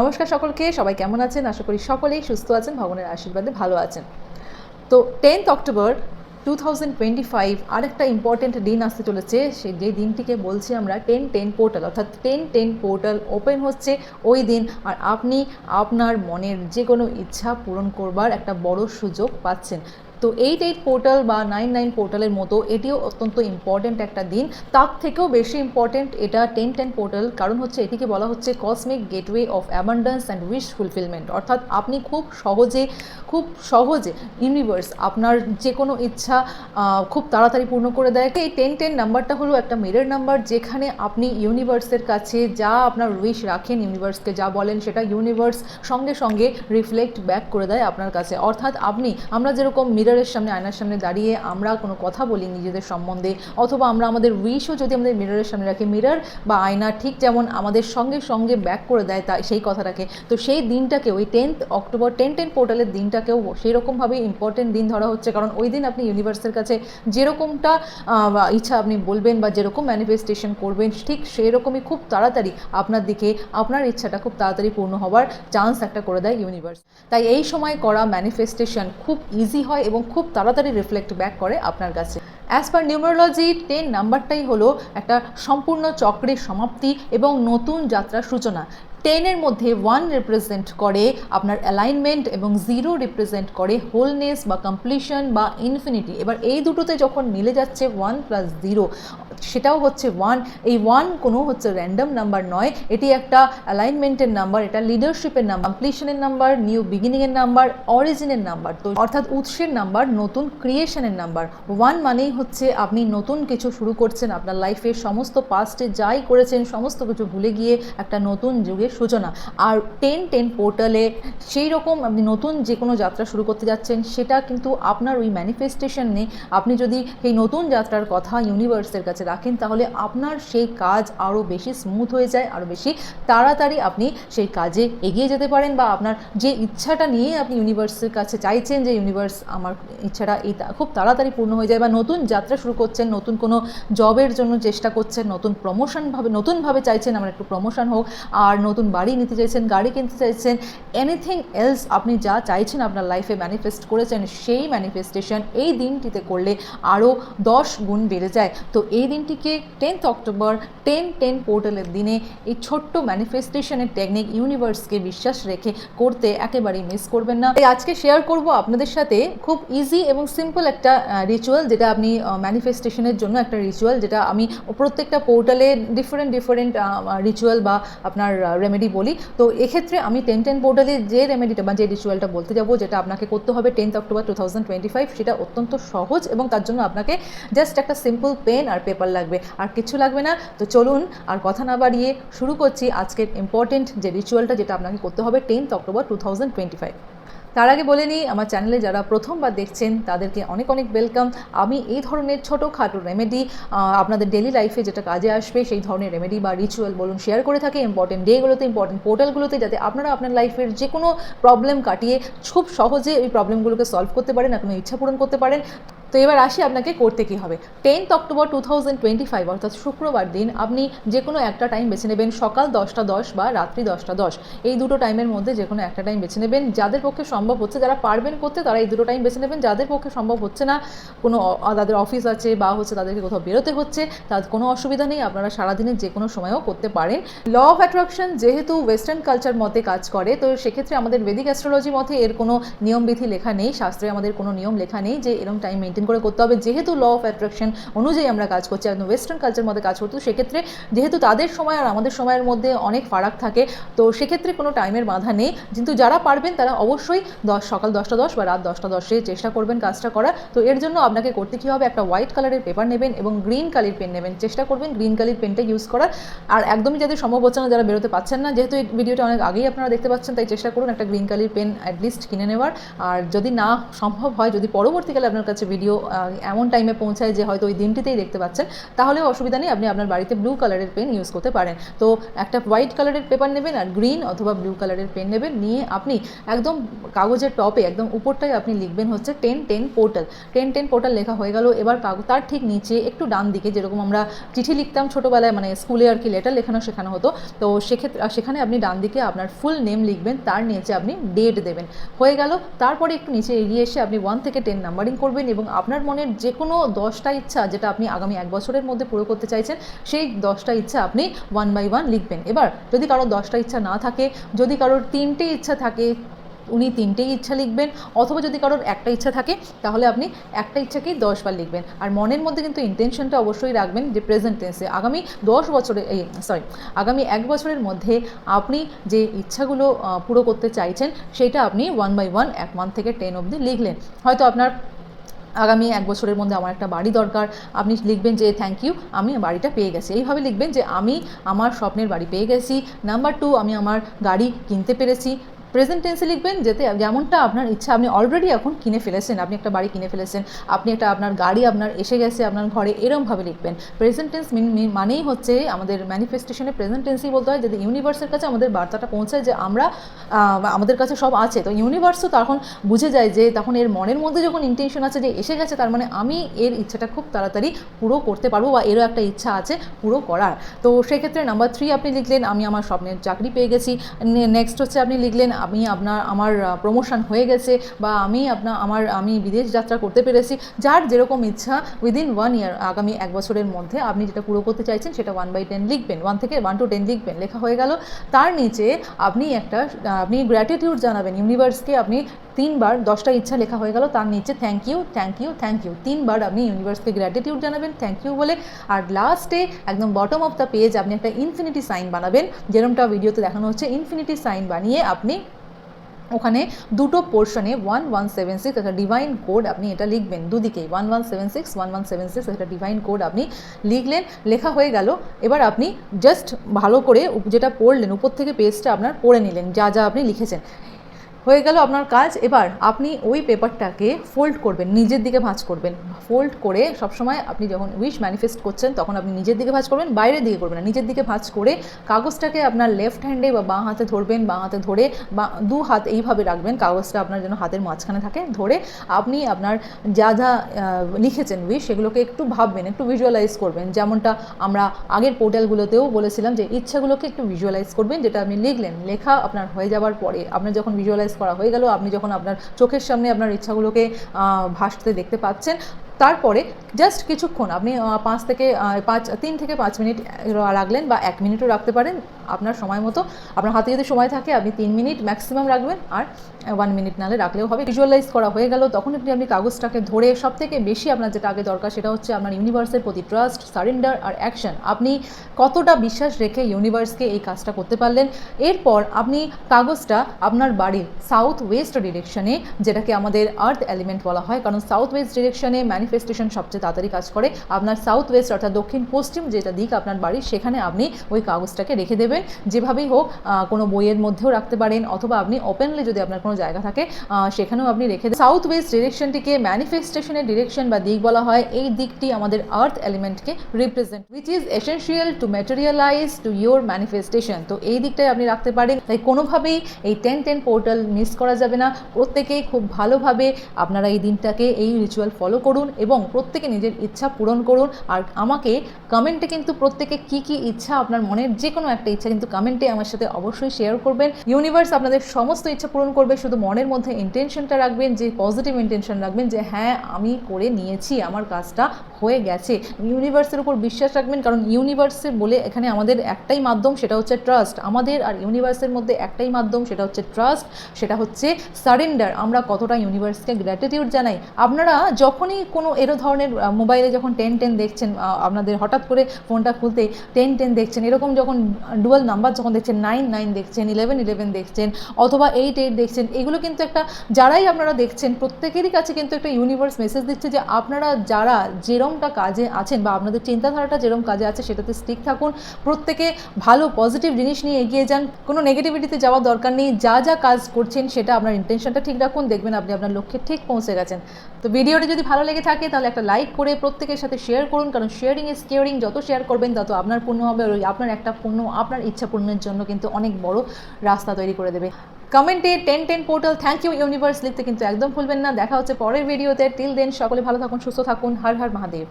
নমস্কার সকলকে, সবাই কেমন আছেন? আশা করি সকলেই সুস্থ আছেন, ভগবানের আশীর্বাদে ভালো আছেন। তো tenth October two thousand twenty five আরেকটা ইম্পর্টেন্ট দিন আসতে চলেছে। সেই যে দিনটিকে বলছি আমরা টেন টেন পোর্টাল অর্থাৎ টেন টেন পোর্টাল ওপেন হচ্ছে ওই দিন। আর আপনি আপনার মনের যে কোনো ইচ্ছা পূরণ করবার একটা বড় সুযোগ পাচ্ছেন। তো এইট এইট পোর্টাল বা নাইন নাইন পোর্টালের মতো এটিও অত্যন্ত ইম্পর্ট্যান্ট একটা দিন। তার থেকেও বেশি ইম্পর্ট্যান্ট এটা টেন টেন পোর্টাল কারণ হচ্ছে এটিকে বলা হচ্ছে cosmic gateway of abundance and wish fulfilment অর্থাৎ আপনি খুব সহজে খুব সহজে ইউনিভার্স আপনার যে কোনো ইচ্ছা খুব তাড়াতাড়ি পূর্ণ করে দেয়। এই টেন টেন নাম্বারটা হলো একটা মিরর নাম্বার, যেখানে আপনি ইউনিভার্সের কাছে যা আপনার উইশ রাখেন ইউনিভার্সকে যা বলেন, সেটা ইউনিভার্স সঙ্গে সঙ্গে রিফ্লেক্ট ব্যাক করে দেয় আপনার কাছে। অর্থাৎ আপনি, আমরা যেরকম মিররের সামনে, আয়নার সামনে দাঁড়িয়ে আমরা কোনো কথা বলি নিজেদের সম্বন্ধে, অথবা আমরা আমাদের উইশও যদি আমাদের মিররের সামনে রাখি মিরর বা আয়না ঠিক যেমন আমাদের সঙ্গে সঙ্গে ব্যাক করে দেয় তাই সেই কথাটাকে। তো সেই দিনটাকে, ওই টেন্থ অক্টোবর টেন টেন পোর্টালের দিনটাকেও সেই রকমভাবেই ইম্পর্টেন্ট দিন ধরা হচ্ছে। কারণ ওই দিন আপনি ইউনিভার্সের কাছে যেরকমটা ইচ্ছা আপনি বলবেন বা যেরকম ম্যানিফেস্টেশন করবেন, ঠিক সেরকমই খুব তাড়াতাড়ি আপনার দিকে, আপনার ইচ্ছাটা খুব তাড়াতাড়ি পূর্ণ হওয়ার চান্স একটা করে দেয় ইউনিভার্স তাই এই সময় করা ম্যানিফেস্টেশন খুব ইজি হয় এবং খুব তাড়াতাড়ি রিফ্লেক্ট ব্যাক করে আপনার কাছে। অ্যাজ পার নিউমারোলজি টেন নাম্বারটাই হলো একটা সম্পূর্ণ চক্রের সমাপ্তি এবং নতুন যাত্রার সূচনা। টেনের মধ্যে ওয়ান রিপ্রেজেন্ট করে আপনার অ্যালাইনমেন্ট এবং জিরো রিপ্রেজেন্ট করে হোলনেস বা কমপ্লিশন বা ইনফিনিটি এবার এই দুটোতে যখন মিলে যাচ্ছে ওয়ান প্লাস জিরো সেটাও হচ্ছে ওয়ান এই ওয়ান কোনো হচ্ছে র্যান্ডম নাম্বার নয়। এটি একটা অ্যালাইনমেন্টের নাম্বার এটা লিডারশিপের নাম্বার কমপ্লিশনের নাম্বার নিউ বিগিনিংয়ের নাম্বার অরিজিনের নাম্বার তো অর্থাৎ উৎসের নাম্বার নতুন ক্রিয়েশনের নাম্বার ওয়ান মানেই হচ্ছে আপনি নতুন কিছু শুরু করছেন, আপনার লাইফে সমস্ত পাস্টে যাই করেছেন, সমস্ত কিছু ভুলে গিয়ে একটা নতুন যুগের সূচনা। আর টেন টেন পোর্টালে সেই রকম আপনি নতুন যে কোনো যাত্রা শুরু করতে যাচ্ছেন, সেটা কিন্তু আপনার ওই ম্যানিফেস্টেশন নেই আপনি যদি সেই নতুন যাত্রার কথা ইউনিভার্সের কাছে রাখেন, তাহলে আপনার সেই কাজ আরও বেশি স্মুথ হয়ে যায় আরও বেশি তাড়াতাড়ি আপনি সেই কাজে এগিয়ে যেতে পারেন বা আপনার যে ইচ্ছাটা নিয়ে আপনি ইউনিভার্সের কাছে চাইছেন যে ইউনিভার্স আমার ইচ্ছাটা এই খুব তাড়াতাড়ি পূর্ণ হয়ে যায় বা নতুন যাত্রা শুরু করছেন, নতুন কোনো জবের জন্য চেষ্টা করছেন, নতুন প্রমোশনভাবে নতুনভাবে চাইছেন, আমার একটু প্রমোশন হোক, আর নতুন বাড়ি নিতে চাইছেন, গাড়ি কিনতে চাইছেন এনিথিং এলস আপনি যা চাইছেন আপনার লাইফে ম্যানিফেস্ট করেছেন, সেই ম্যানিফেস্টেশন এই দিনটিতে করলে আরও দশ গুণ বেড়ে যায়। তো এই দিনটিকে টেন্থ অক্টোবর টেন টেন পোর্টালের দিনে এই ছোট্ট ম্যানিফেস্টেশনের টেকনিক ইউনিভার্সকে বিশ্বাস রেখে করতে একেবারেই মিস করবেন না। তাই আজকে শেয়ার করব আপনাদের সাথে খুব ইজি এবং সিম্পল একটা রিচুয়াল যেটা আপনি ম্যানিফেস্টেশনের জন্য একটা রিচুয়াল যেটা আমি প্রত্যেকটা পোর্টালে ডিফারেন্ট ডিফারেন্ট রিচুয়াল বা আপনার রেমেডি বলি। তো এক্ষেত্রে আমি টেন টেন পোর্টালে যে রেমেডিটা বা যে রিচুয়ালটা বলতে যাব যেটা আপনাকে করতে হবে টেন্থ অক্টোবর টু সেটা অত্যন্ত সহজ এবং তার জন্য আপনাকে জাস্ট একটা সিম্পল পেন আর পেপার লাগবে, আর কিছু লাগবে না। তো চলুন আর কথা না বাড়িয়ে শুরু করছি আজকের ইম্পর্টেন্ট যে রিচুয়ালটা যেটা আপনাকে করতে হবে tenth October two thousand twenty five তার আগে বলে নিই, আমার চ্যানেলে যারা প্রথমবার দেখছেন, তাদেরকে অনেক অনেক ওয়েলকাম আমি এই ধরনের ছোটোখাটো রেমেডি আপনাদের ডেলি লাইফে যেটা কাজে আসবে, সেই ধরনের রেমেডি বা রিচুয়াল বলুন শেয়ার করে থাকি। ইম্পর্টেন্ট ডেগুলোতে ইম্পর্টেন্ট পোর্টালগুলোতে যাতে আপনারা আপনার লাইফের যে কোনো প্রবলেম কাটিয়ে খুব সহজে এই প্রবলেমগুলোকে সলভ করতে পারেন আপনার ইচ্ছা পূরণ করতে পারেন। তো এবার আসি আপনাকে করতে কী হবে। Tenth October two thousand twenty five অর্থাৎ শুক্রবার দিন, আপনি যে কোনো একটা টাইম বেছে নেবেন সকাল দশটা দশ বা রাত্রি দশটা দশ। এই দুটো টাইমের মধ্যে যে কোনো একটা টাইম বেছে নেবেন। যাদের পক্ষে সম্ভব হচ্ছে, যারা পারবেন করতে, তারা এই দুটো টাইম বেছে নেবেন। যাদের পক্ষে সম্ভব হচ্ছে না, কোনো তাদের অফিস আছে বা হচ্ছে তাদেরকে কোথাও বেরোতে হচ্ছে, তার কোনো অসুবিধা নেই, আপনারা সারাদিনের যে কোনো সময়ও করতে পারেন। ল অফ অ্যাট্রাকশন যেহেতু ওয়েস্টার্ন কালচার মতে কাজ করে, তো সেক্ষেত্রে আমাদের বেদিক অ্যাস্ট্রোলজি মতে এর কোনো নিয়মবিধি লেখা নেই, শাস্ত্রে আমাদের কোনো নিয়ম লেখা নেই যে এরকম টাইম মেনটেন করে করতে হবে। যেহেতু ল অফ অ্যাট্রাকশন অনুযায়ী আমরা কাজ করছি, একদম ওয়েস্টার্ন কালচার মধ্যে কাজ করতো, সেক্ষেত্রে যেহেতু তাদের সময় আর আমাদের সময়ের মধ্যে অনেক ফারাক থাকে, তো সেক্ষেত্রে কোনো টাইমের বাধা নেই। কিন্তু যারা পারবেন, তারা অবশ্যই দশ, সকাল দশটা দশ বা রাত দশটা দশে চেষ্টা করবেন কাজটা করা তো এর জন্য আপনাকে করতে কী হবে? একটা হোয়াইট কালারের পেপার নেবেন এবং গ্রিন কালির পেন নেবেন। চেষ্টা করবেন গ্রিন কালির পেনটা ইউজ করার। আর একদমই যাদের সম্ভব হচ্ছে না, যারা বেরোতে পাচ্ছেন না, যেহেতু এই ভিডিওটা অনেক আগেই আপনারা দেখতে পাচ্ছেন, তাই চেষ্টা করুন একটা গ্রিন কালির পেন অ্যাটলিস্ট কিনে নেওয়ার। আর যদি না সম্ভব হয়, যদি পরবর্তীকালে আপনার কাছে ভিডিও এমন টাইমে পৌঁছায় যে হয়তো ওই দিনটিতেই দেখতে পাচ্ছেন। তাহলেও অসুবিধা নেই, আপনি আপনার বাড়িতে ব্লু কালারের পেন ইউজ করতে পারেন। তো একটা হোয়াইট কালারের পেপার নেবেন আর গ্রিন অথবা ব্লু কালারের পেন নেবেন। নিয়ে আপনি একদম কাগজের টপে একদম উপরটায় আপনি লিখবেন হচ্ছে ten ten portal ten ten portal লেখা হয়ে গেল। এবার কাগজ তার ঠিক নিচে একটু ডান দিকে, যেরকম আমরা চিঠি লিখতাম ছোটোবেলায় মানে স্কুলে আর কি লেটার লেখানো শেখানো হতো। তো সেক্ষেত্রে সেখানে আপনি ডান দিকে আপনার ফুল নেম লিখবেন, তার নিচে আপনি ডেট দেবেন। হয়ে গেল। তারপরে একটু নিচে এগিয়ে এসে আপনি ওয়ান থেকে টেন নাম্বারিং করবেন এবং আপনার মনের যে কোনো দশটা ইচ্ছা যেটা আপনি আগামী এক বছরের মধ্যে পুরো করতে চাইছেন, সেই দশটা ইচ্ছা আপনি ওয়ান বাই ওয়ান লিখবেন। এবার যদি কারোর দশটা ইচ্ছা না থাকে, যদি কারোর তিনটে ইচ্ছা থাকে, উনি তিনটেই ইচ্ছা লিখবেন, অথবা যদি কারোর একটা ইচ্ছা থাকে, তাহলে আপনি একটা ইচ্ছাকেই দশবার লিখবেন। আর মনের মধ্যে কিন্তু ইন্টেনশনটা অবশ্যই রাখবেন যে প্রেজেন্ট টেন্সে আগামী দশ বছরে, এই সরি আগামী এক বছরের মধ্যে আপনি যে ইচ্ছাগুলো পুরো করতে চাইছেন, সেটা আপনি ওয়ান বাই ওয়ান এক মান্থ থেকে টেন অবধি লিখলেন। হয়তো আপনার আগামী এক বছরের মধ্যে আমার একটা বাড়ি দরকার। আপনি লিখবেন যে থ্যাংক ইউ আমি বাড়িটা পেয়ে গেছি। এইভাবে লিখবেন যে, আমি আমার স্বপ্নের বাড়ি পেয়ে গেছি। নাম্বার টু আমি আমার গাড়ি কিনতে পেরেছি। প্রেজেন্ট টেন্সে লিখবেন যেতে যেমনটা আপনার ইচ্ছা। আপনি অলরেডি এখন কিনে ফেলেছেন, আপনি একটা বাড়ি কিনে ফেলেছেন, আপনি একটা আপনার গাড়ি আপনার এসে গেছে আপনার ঘরে, এরমভাবে লিখবেন। প্রেজেন্ট টেন্স মানেই হচ্ছে আমাদের ম্যানিফেস্টেশনে প্রেজেন্ট টেন্সই বলতে হয় যদি ইউনিভার্সের কাছে আমাদের বার্তাটা পৌঁছায় যে আমরা আমাদের কাছে সব আছে। তো ইউনিভার্সও তখন বুঝে যায় যে, তখন এর মনের মধ্যে যখন ইন্টেনশন আছে যে, এসে গেছে, তার মানে আমি এর ইচ্ছাটা খুব তাড়াতাড়ি পুরো করতে পারব বা এরও একটা ইচ্ছা আছে পুরো করার। তো সেক্ষেত্রে নাম্বার থ্রি আপনি লিখলেন, আমি আমার স্বপ্নের চাকরি পেয়ে গেছি। নেক্সট হচ্ছে আপনি লিখলেন আমি আপনার, আমার প্রমোশন হয়ে গেছে বা আমি আপনার আমার, আমি বিদেশ যাত্রা করতে পেরেছি, যার যেরকম ইচ্ছা উইদিন ওয়ান ইয়ার আগামী এক বছরের মধ্যে আপনি যেটা পুরো করতে চাইছেন সেটা ওয়ান বাই টেন লিখবেন ওয়ান থেকে ওয়ান টু টেন লিখবেন, লেখা হয়ে গেল। তার নিচে আপনি একটা আপনি গ্র্যাটিটিউড জানাবেন ইউনিভার্সকে আপনি তিনবার, দশটা ইচ্ছা লেখা হয়ে গেল, তার নিচে thank you thank you thank you তিনবার আপনি ইউনিভার্সকে গ্র্যাটিটিউড জানাবেন থ্যাংক ইউ বলে। আর লাস্টে একদম বটম অফ দ্য পেজ আপনি একটা ইনফিনিটি সাইন বানাবেন যেরকমটা ভিডিওতে দেখানো হচ্ছে ইনফিনিটি সাইন বানিয়ে আপনি ওখানে দুটো পোর্শনে ওয়ান ওয়ান সেভেন সিক্স একটা ডিভাইন কোড আপনি এটা লিখবেন দুদিকেই। One one seven six one one seven six একটা ডিভাইন কোড আপনি লিখলেন, লেখা হয়ে গেল। এবার আপনি জাস্ট ভালো করে যেটা পড়লেন, উপর থেকে পেজটা আপনার পড়ে নিলেন, যা যা আপনি লিখেছেন। হয়ে গেল আপনার কাজ। এবার আপনি ওই পেপারটাকে ফোল্ড করবেন, নিজের দিকে ভাঁজ করবেন। ফোল্ড করে সবসময় আপনি যখন উইশ ম্যানিফেস্ট করছেন, তখন আপনি নিজের দিকে ভাঁজ করবেন, বাইরের দিকে করবেন না। নিজের দিকে ভাঁজ করে কাগজটাকে আপনার লেফট হ্যান্ডে বা বাঁ হাতে ধরবেন, বাঁ হাতে ধরে বা দু হাত এইভাবে রাখবেন। কাগজটা আপনার যেন হাতের মাঝখানে থাকে, ধরে আপনি আপনার যা যা লিখেছেন উইশ সেগুলোকে একটু ভাববেন, একটু ভিজুয়ালাইজ করবেন। যেমনটা আমরা আগের পোর্টালগুলোতেও বলেছিলাম যে ইচ্ছাগুলোকে একটু ভিজুয়ালাইজ করবেন, যেটা আপনি লিখলেন। লেখা আপনার হয়ে যাওয়ার পরে আপনার যখন ভিজুয়ালাইজ করা হয়ে গেল। আপনি যখন আপনার চোখের সামনে আপনার ইচ্ছাগুলোকে ভাসতে দেখতে পাচ্ছেন তারপরে জাস্ট কিছুক্ষণ, আপনি পাঁচ থেকে পাঁচ, তিন থেকে পাঁচ মিনিট রাখলেন বা এক মিনিটও রাখতে পারেন। আপনার সময় মতো, আপনার হাতে যদি সময় থাকে, আপনি তিন মিনিট ম্যাক্সিমাম রাখবেন আর ওয়ান মিনিট নালে রাখলেও হবে। ভিজুয়ালাইজ করা হয়ে গেল, তখন আপনি আপনি কাগজটাকে ধরে সব থেকে বেশি আপনার যেটা আগে দরকার, সেটা হচ্ছে আপনার ইউনিভার্সের প্রতি ট্রাস্ট সারেন্ডার আর অ্যাকশন আপনি কতটা বিশ্বাস রেখে ইউনিভার্সকে এই কাজটা করতে পারলেন, এরপর আপনি কাগজটা আপনার বাড়ির সাউথ ওয়েস্ট ডিরেকশনে যেটাকে আমাদের আর্থ এলিমেন্ট বলা হয়, কারণ সাউথ ওয়েস্ট ডিরেকশনে ম্যানিফেস্টেশন সবচেয়ে তাড়াতাড়ি কাজ করে। আপনার সাউথ ওয়েস্ট অর্থাৎ দক্ষিণ পশ্চিম যেটা দিক আপনার বাড়ির সেখানে আপনি ওই কাগজটাকে রেখে দেবেন। যেভাবেই হোক কোনো বইয়ের মধ্যেও রাখতে পারেন অথবা আপনি ওপেনলি যদি আপনার কোনো জায়গা থাকে সেখানেও আপনি রেখে দেন সাউথ ওয়েস্ট ডিরেকশনটিকে ম্যানিফেস্টেশনের ডিরেকশন বা দিক বলা হয়। এই দিকটি আমাদের earth এলিমেন্টকে represent which is essential to materialise to your manifestation তো এই দিকটাই আপনি রাখতে পারেন। তাই কোনোভাবেই এই টেন টেন পোর্টাল মিস করা যাবে না। প্রত্যেকেই খুব ভালোভাবে আপনারা এই দিনটাকে, এই রিচুয়াল ফলো করুন এবং প্রত্যেকে নিজের ইচ্ছা পূরণ করুন। আর আমাকে কমেন্টে কিন্তু প্রত্যেকে কি কি ইচ্ছা, আপনার মনের যে কোনো একটা ইচ্ছা কিন্তু কমেন্টে আমার সাথে অবশ্যই শেয়ার করবেন। ইউনিভার্স আপনাদের সমস্ত ইচ্ছা পূরণ করবে, শুধু মনের মধ্যে ইন্টেনশনটা রাখবেন, যে পজিটিভ ইন্টেনশন রাখবেন, যে হ্যাঁ আমি করে নিয়েছি, আমার কাজটা হয়ে গেছে। ইউনিভার্সের উপর বিশ্বাস রাখবেন, কারণ ইউনিভার্সের বলে এখানে আমাদের একটাই মাধ্যম, সেটা হচ্ছে ট্রাস্ট আমাদের আর ইউনিভার্সের মধ্যে একটাই মাধ্যম, সেটা হচ্ছে ট্রাস্ট সেটা হচ্ছে সারেন্ডার আমরা কতটা ইউনিভার্সকে গ্র্যাটিটিউড জানাই। আপনারা যখনই কোনো এরো ধরনের মোবাইলে যখন টেন টেন দেখছেন আপনাদের হঠাৎ করে ফোনটা খুলতে টেন টেন দেখছেন, এরকম যখন ডুয়াল নাম্বার যখন দেখছেন, নাইন নাইন দেখছেন, ইলেভেন ইলেভেন দেখছেন, অথবা এইট এইট দেখছেন, এগুলো কিন্তু একটা, যারাই আপনারা দেখছেন, প্রত্যেকেরই কাছে কিন্তু একটা ইউনিভার্স মেসেজ দিচ্ছে যে আপনারা যারা যেরমটা কাজে আছেন বা আপনাদের চিন্তাধারাটা যেরম কাজে আছে, সেটাতে স্টিক থাকুন। প্রত্যেকে ভালো পজিটিভ জিনিস নিয়ে এগিয়ে যান, কোনো নেগেটিভিটিতে যাওয়ার দরকার নেই, যা যা কাজ করছেন, সেটা আপনার ইন্টেনশনটা ঠিক রাখুন, দেখবেন আপনি আপনার লক্ষ্যে ঠিক পৌঁছে গেছেন। তো ভিডিওটা যদি ভালো লেগে থাকে থাকে, তাহলে একটা লাইক করে প্রত্যেকের সাথে শেয়ার করুন, কারণ শেয়ারিং ইজ কেয়ারিং যত শেয়ার করবেন, তত আপনার পূর্ণ হবে ওই আপনার একটা পূর্ণ আপনার ইচ্ছা পূর্ণের জন্য কিন্তু অনেক বড় রাস্তা তৈরি করে দেবে। কমেন্টে ten ten portal thank you universe লিখতে কিন্তু একদম ভুলবেন না। দেখা হচ্ছে পরের ভিডিওতে টিল দেন সকলে ভালো থাকুন, সুস্থ থাকুন। হর হর মহাদেব।